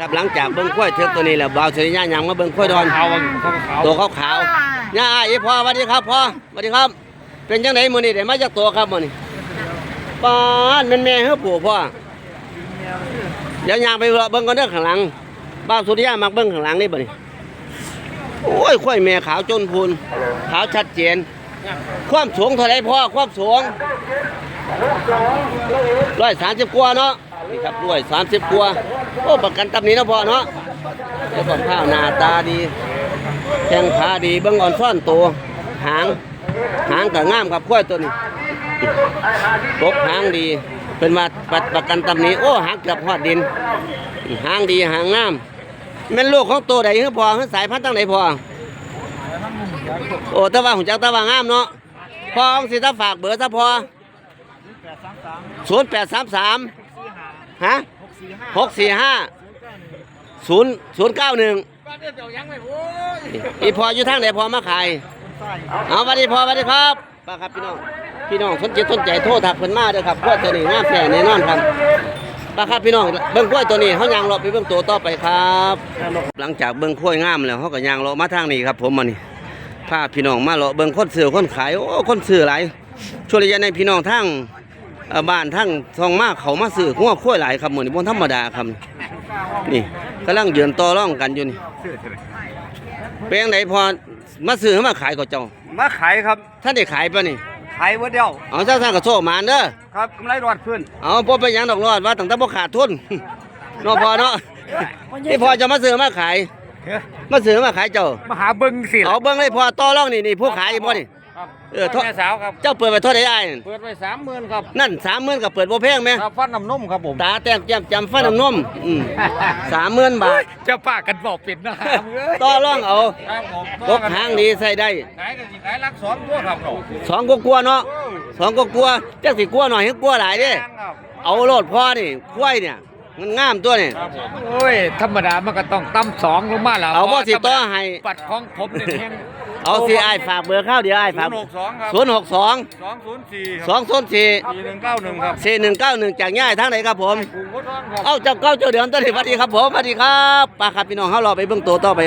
ครับหลังจากเบิ้งข้อยเทือกตัวนี้แล้วบ่าวสุริยะยังมาเบิ้งข้อยดอนเขาเขาเขาตัวขาวขาวๆย่าอ้ายพ่อสวัสดีครับพ่อสวัสดีครับ เป็นจังไดมื้อนี้ได้มาจากตัวครับมื้อนี้ปานแม่นแม่เฮ้อปู่พ่อเดี๋ยวยางไปเลาะเบิ้งก่อนเด้อข้างหลังบ่าวสุริยะมักเบิ้งข้างหลังนี่บ่นี่โอ้ยข้อยแม่ขาวจนพูนขาวชัดเจน ความสูงเท่าไรพ่อความสูงร้อยสามสิบกว่าเนาะ นี่ครับร้อยสามสิบกว่าโอ้ประกันตำหนี้นะพ่อเนาะเจ้าของข้าวหน้าตาดี แข้งขาดีเบิ้งอ่อนซ่อนตัวหาง หางก็งามครับข้อยตัวนี้ตกหางดี เป็นว่าประประกันตำหนี้ โอ้หางเกือบหอดดิน หางดีหางง่ามแม่นลูกของตัวใดคือพอคือสายพันธุ์ตั้งไหนพอโอ้ต่ว่าหุ่นจักต่ว่างามเนาะพ่อองสิถ้าฝากเบอร์ซะพอศูนย์แปดสามสาม ฮะหกสี่ห้าศูนย์ศูนย์เก้าหนึ่งอีพออยู่ทางไหนพอมาขายเอาสวัสดีพอสวัสดีครับป้าครับพี่น้องพี่น้องสนใจสนใจโทษถักเพิ่นมาเด้อครับกล้วยตัวนี้งามแน่แน่นอนครับป้าครับพี่น้องเบิ่งกล้วยตัวนี้เขายางเลาะไปเบิ่งตัวต่อไปครับ หลังจากเบิ่งกล้วยงามแล้วเขาก็ยางเลาะมาทางนี้ครับ ผมมานี่พาพี่น้องมาเลาะเบิ่งคนซื้อคนขายโอ้คนซื้อหลายช่วยระยะในพี่น้องทั้งเอ่อ บ้านทั้งทองมากเขามาซื้อหัวกล้วยหลายครับมื้อนี้บ่ธรรมดาครับ นี่กำลังยืนต่อรองกันอยู่นี่เป็นจังไดพอมาซื้อให้มาขายก็เจ้ามาขายครับท่านได้ขายปะนี่ขายวัดเดียวเอาซะท่านก็โชคมานเด้อครับกำไรรอดขึ้นเอาบ่เป็นหยังดอกรอดว่าตั้งแต่บ่ขาดทุนเนาะพอเนาะนี่พอจะมาซื้อมาขายมาซื้อมาขายเจ้ามาหาเบิ้งสิเอาเบิ่งเลยพอต่อรองนี่นี่ผู้ขายบ่นี่ครับ เออโทษแม่สาวครับ เจ้าเปิดไปเท่าใดอ้ายนั่นเปิดไว้สามหมื่นครับนั่น30,000ก็เปิดบ่แพงแม่ครับฟันน้ำนมครับผมตาแต้มแจ่มจำฟันน้ำนมอืม30,000บาทเจะป้ากันบอกปิดนะครัต่อรองเอาครับผมตกหางดีใส่ได้ขายกันสิขายรักสองตัวครับเราสองก็กลัวๆเนาะสองก็กลัวจักสิกลัวหน่อยให้กลัวหลายเด้ครับเอาโลดพ่อนี่ควายเนี่ยมันงามตัวนี่ครับผมโอ้ย ธรรมดามันก็ต้องตั้มสองลงมาแล้วเอาบ่สิต่อให้ปัดของผมเนี่ยแห้ง เอาสิอ้ายฝากเบอร์เข้าเดี๋ยวอ้ายฝากศูนย์หกสอง062ครับสองศูนย์สี่สองศูนย์สี่สี่หนึ่งเก้าหนึ่งครับสี่หนึ่งเก้าหนึ่งจากง่ายทางไหนครับผม กรุงวัดร้อนครับ เอาเจ้าเก้าเจ้าเดือนต้นสวัสดีครับผมสวัสดีครับป้าครับพี่น้องเขารอไปเบื้องตัวต่อไป